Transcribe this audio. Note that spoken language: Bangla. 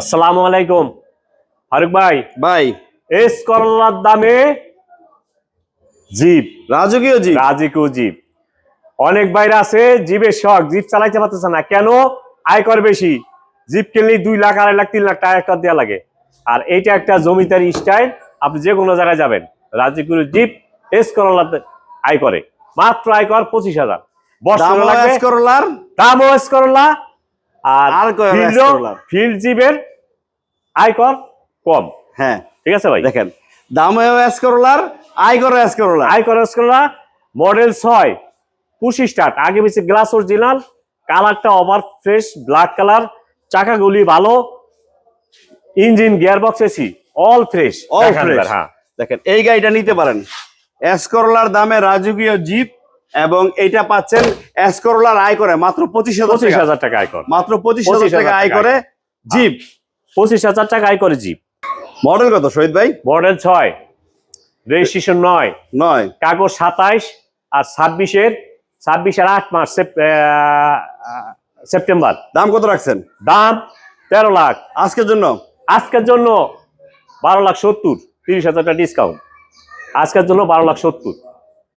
আসসালামু আলাইকুম। ফারুক ভাই ভাই। এস করলার দামে জিপ। রাজকীয় জি রাজিকু জিপ। অনেক বাইরে আছে জিপের শখ জিপ চালাইতে পারতেছে না। কেন? আয়কর বেশি। জিপ কিনলেই দুই লাখ আড়াই লাখ তিন লাখ টাকা একটা দেওয়া লাগে। আর এইটা একটা জমিদারি স্টাইল আপনি যে কোনো জায়গায় যাবেন। রাজিকুর জিপ এস করলাতে আয় করে মাত্র আয় কর পঁচিশ হাজার। বর্ষা করলার দামও এস করলা আর ফিল্ড জিপের আয়কর কম। হ্যাঁ। ঠিক আছে ভাই? দেখেন আয়কর এস মডেল ছয় পুশি স্টার্ট আগে পিছিয়ে গ্লাস অরিজিনাল কালারটা ওভার ফ্রেশ ব্ল্যাক কালার চাকাগুলি ভালো engine gearbox AC all fresh. হ্যাঁ। দেখেন এই গাড়িটা নিতে পারেন। এস করলার দামে রাজকীয় জিপ এবং এটা পাচ্ছেন এস করলার আয় করে মাত্র পঁচিশ হাজার পঁচিশ টাকা। হাজার টাকা আয়কর। মাত্র পঁচিশ হাজার টাকা আয় করে জিপ পঁচিশ হাজার টাকা আয় করে জিপ মডেল কত শহীদ ভাই? মডেল ছয়। রেজিস্ট্রেশন নয়। নয়। কাগজ সাতাইশ আর ছাব্বিশের ছাব্বিশের আট মাস সেপ্টেম্বর। দাম কত রাখছেন? দাম তেরো লাখ। আজকের জন্য? আজকের জন্য বারো লাখ সত্তর। তিরিশ হাজার টাকা ডিসকাউন্ট আজকের জন্য বারো লাখ সত্তর।